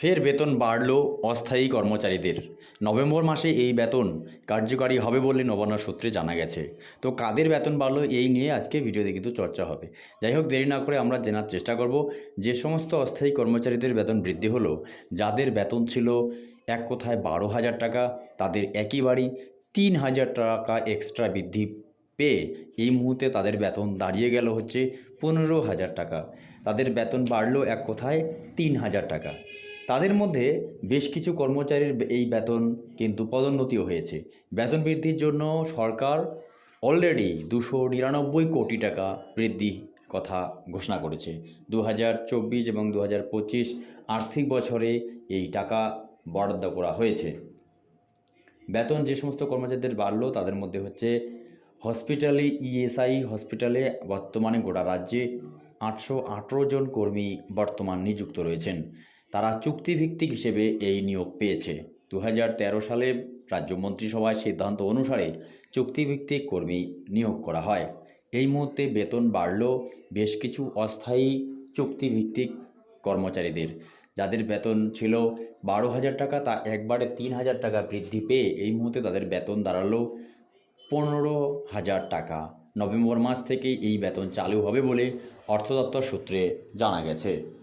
ফের বেতন বাড়ল অস্থায়ী কর্মচারীদের। নভেম্বর মাসে এই বেতন কার্যকারী হবে বলে নবান্ন সূত্রে জানা গেছে। তো কাদের বেতন বাড়লো এই নিয়ে আজকে ভিডিওতে কিন্তু চর্চা হবে। যাই হোক, দেরি না করে আমরা জানার চেষ্টা করব। যে সমস্ত অস্থায়ী কর্মচারীদের বেতন বৃদ্ধি হলো, যাদের বেতন ছিল এক কোথায় বারো হাজার টাকা, তাদের একই বাড়ি তিন হাজার টাকা এক্সট্রা বৃদ্ধি পেয়ে এই মুহূর্তে তাদের বেতন দাঁড়িয়ে গেল হচ্ছে পনেরো হাজার টাকা। তাদের বেতন বাড়লো এক কোথায় তিন হাজার টাকা। তাদের মধ্যে বেশ কিছু কর্মচারীর এই বেতন কিন্তু পদোন্নতিও হয়েছে। বেতন বৃদ্ধির জন্য সরকার অলরেডি দুশো নিরানব্বই কোটি টাকা বৃদ্ধি কথা ঘোষণা করেছে। দু হাজার চব্বিশ এবং দু হাজার পঁচিশ আর্থিক বছরে এই টাকা বরাদ্দ করা হয়েছে। বেতন যে সমস্ত কর্মচারীদের বাড়লো, তাদের মধ্যে হচ্ছে হসপিটালে ইএসআই হসপিটালে বর্তমানে গোটা রাজ্যে আটশো আঠেরো জন কর্মী বর্তমান নিযুক্ত রয়েছেন। তারা চুক্তিভিত্তিক হিসেবে এই নিয়োগ পেয়েছে। দু হাজার তেরো সালে রাজ্য মন্ত্রিসভায় সিদ্ধান্ত অনুসারে চুক্তিভিত্তিক কর্মী নিয়োগ করা হয়। এই মুহূর্তে বেতন বাড়ল, বেশ কিছু অস্থায়ী চুক্তিভিত্তিক কর্মচারীদের। যাদের বেতন ছিল বারো হাজার টাকা, তা একবারে তিন হাজার টাকা বৃদ্ধি পেয়ে এই মুহূর্তে তাদের বেতন দাঁড়াল পনেরো হাজার টাকা। নভেম্বর মাস থেকেই এই বেতন চালু হবে বলে অর্থ দপ্তর সূত্রে জানা গেছে।